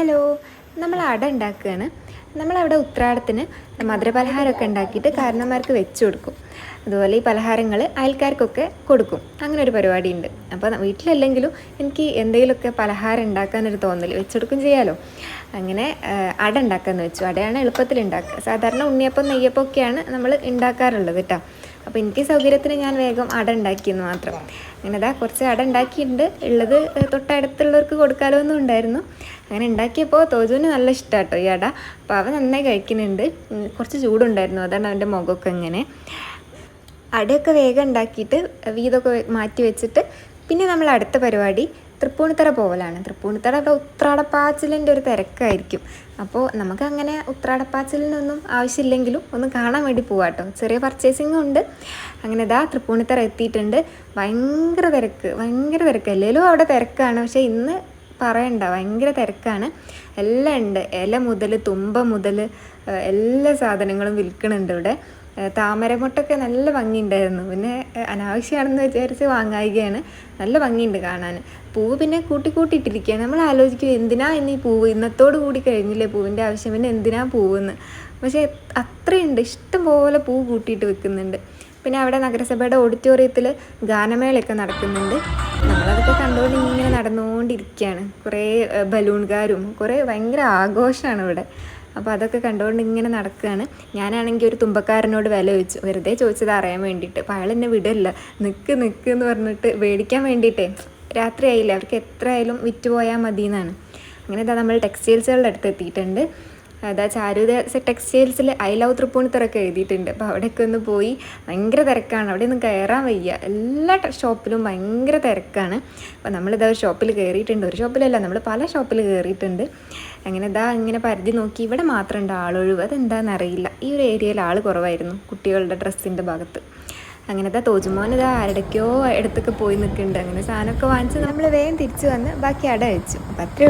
Hello നമ്മൾ അട ഉണ്ടാക്കുകയാണ്. നമ്മളവിടെ ഉത്രാടത്തിന് മധുരപലഹാരമൊക്കെ ഉണ്ടാക്കിയിട്ട് കാരണന്മാർക്ക് വെച്ച് കൊടുക്കും. അതുപോലെ ഈ പലഹാരങ്ങൾ അയൽക്കാർക്കൊക്കെ കൊടുക്കും. അങ്ങനെ ഒരു പരിപാടി ഉണ്ട് അപ്പോൾ വീട്ടിലല്ലെങ്കിലും എനിക്ക് എന്തെങ്കിലുമൊക്കെ പലഹാരം ഉണ്ടാക്കാനൊരു തോന്നൽ വെച്ചെടുക്കും ചെയ്യാമല്ലോ അങ്ങനെ അട ഉണ്ടാക്കാമെന്ന് വെച്ചു. അടയാണ് എളുപ്പത്തിൽ ഉണ്ടാക്കുക സാധാരണ ഉണ്ണിയപ്പം നെയ്യപ്പം ഒക്കെയാണ് നമ്മൾ ഉണ്ടാക്കാറുള്ളത് കേട്ടോ. അപ്പോൾ എനിക്ക് സൗകര്യത്തിന് ഞാൻ വേഗം അട ഉണ്ടാക്കിയെന്ന് മാത്രം. അങ്ങനെ അതാ കുറച്ച് അട ഉണ്ടാക്കിയിട്ടുണ്ട്. ഉള്ളത് തൊട്ടടുത്തുള്ളവർക്ക് കൊടുക്കാലോ ഉണ്ടായിരുന്നു. അങ്ങനെ ഉണ്ടാക്കിയപ്പോൾ തോജുവിന് നല്ല ഇഷ്ടമാണ് കേട്ടോ ഈ അട. അപ്പോൾ അവൻ നന്നായി കഴിക്കുന്നുണ്ട്. കുറച്ച് ചൂടുണ്ടായിരുന്നു. അതാണ് അവന്റെ മുഖമൊക്കെ ഇങ്ങനെ. അടയൊക്കെ വേഗം ഉണ്ടാക്കിയിട്ട് വീതൊക്കെ മാറ്റി വെച്ചിട്ട് പിന്നെ നമ്മൾ അടുത്ത പരിപാടി തൃപ്പൂണിത്തറ പോകലാണ് തൃപ്പൂണിത്തറ അവിടെ ഉത്രാടപ്പാച്ചിലിന്റെ ഒരു തിരക്കായിരിക്കും. അപ്പോൾ നമുക്ക് അങ്ങനെ ഉത്രാടപ്പാച്ചിലിനൊന്നും ആവശ്യമില്ലെങ്കിലും ഒന്ന് കാണാൻ വേണ്ടി പോവാട്ടോ. ചെറിയ പർച്ചേസിങ്ങും ഉണ്ട്. അങ്ങനെ ഇതാ തൃപ്പൂണിത്തറ എത്തിയിട്ടുണ്ട്. ഭയങ്കര തിരക്ക് ഭയങ്കര തിരക്ക്. അല്ലെങ്കിലും അവിടെ തിരക്കാണ്. പക്ഷേ ഇന്ന് പറയണ്ട ഭയങ്കര തിരക്കാണ്. എല്ലാം ഉണ്ട്. ഇല മുതൽ തുമ്പ മുതൽ എല്ലാ സാധനങ്ങളും വിൽക്കണുണ്ട് ഇവിടെ. താമരമുട്ടൊക്കെ നല്ല ഭംഗിയുണ്ടായിരുന്നു. പിന്നെ അനാവശ്യമാണെന്ന് വിചാരിച്ച് വാങ്ങായികയാണ്. നല്ല ഭംഗിയുണ്ട് കാണാൻ. പൂവ് പിന്നെ കൂട്ടി കൂട്ടിയിട്ടിരിക്കുകയാണ് നമ്മൾ ആലോചിക്കും എന്തിനാ ഇനി പൂവ്? ഇന്നത്തോട് കൂടി കഴിഞ്ഞില്ലേ പൂവിന്റെ ആവശ്യം? പിന്നെ എന്തിനാ പൂവെന്ന്? പക്ഷേ അത്രയുണ്ട്. ഇഷ്ടംപോലെ പൂ കൂട്ടിയിട്ട് വെക്കുന്നുണ്ട്. പിന്നെ അവിടെ നഗരസഭയുടെ ഓഡിറ്റോറിയത്തിൽ ഗാനമേളയൊക്കെ നടക്കുന്നുണ്ട്. നമ്മളതൊക്കെ കണ്ടുകൊണ്ട് ഇങ്ങനെ നടന്നുകൊണ്ടിരിക്കുകയാണ്. കുറേ ബലൂൺകാരും കുറേ ഭയങ്കര ആഘോഷമാണ് ഇവിടെ. അപ്പോൾ അതൊക്കെ കണ്ടുകൊണ്ട് ഇങ്ങനെ നടക്കുകയാണ്. ഞാനാണെങ്കിൽ ഒരു തുമ്പക്കാരനോട് വില ചോദിച്ചു. വെറുതെ ചോദിച്ചത് അറിയാൻ വേണ്ടിയിട്ട്. അപ്പോൾ അയാൾ എന്നെ വിടില്ല. നിൽക്ക് നിൽക്ക് എന്ന് പറഞ്ഞിട്ട് മേടിക്കാൻ വേണ്ടിയിട്ടേ രാത്രി ആയില്ല അവർക്ക് എത്ര ആയാലും വിറ്റ് പോയാൽ മതി എന്നാണ് അങ്ങനെ ഇതാ നമ്മൾ ടെക്സ്റ്റൈൽസുകളുടെ അടുത്ത് എത്തിയിട്ടുണ്ട്. അതാ ചാരുത ടെക്സ്റ്റൈൽസിൽ ഐ ലവ് തൃപ്പൂണിത്തറൊക്കെ എഴുതിയിട്ടുണ്ട്. അപ്പോൾ അവിടെയൊക്കെ ഒന്ന് പോയി ഭയങ്കര തിരക്കാണ്. അവിടെ ഒന്നും കയറാൻ വയ്യ. എല്ലാ ഷോപ്പിലും ഭയങ്കര തിരക്കാണ്. അപ്പോൾ നമ്മളിതാ ഒരു ഷോപ്പിൽ കയറിയിട്ടുണ്ട്. ഒരു ഷോപ്പിലല്ല നമ്മൾ പല ഷോപ്പിൽ കയറിയിട്ടുണ്ട്. അങ്ങനെ ഇതാ ഇങ്ങനെ പരിധി നോക്കി. ഇവിടെ മാത്രം ഉണ്ട് ആളൊഴിവ്. അതെന്താണെന്ന് അറിയില്ല. ഈ ഒരു ഏരിയയിൽ ആൾ കുറവായിരുന്നു കുട്ടികളുടെ ഡ്രസ്സിന്റെ ഭാഗത്ത്. അങ്ങനെ അങ്ങനത്തെ തോജുമോൻ ഇതാ ആരുടെക്കോ ഇടത്തൊക്കെ പോയി നിൽക്കുന്നുണ്ട്. അങ്ങനെ സാധനമൊക്കെ വാങ്ങിച്ച് നമ്മൾ വേഗം തിരിച്ചു വന്ന് ബാക്കി അട വെച്ചു. അപ്പം അത്രേ ഉള്ളൂ.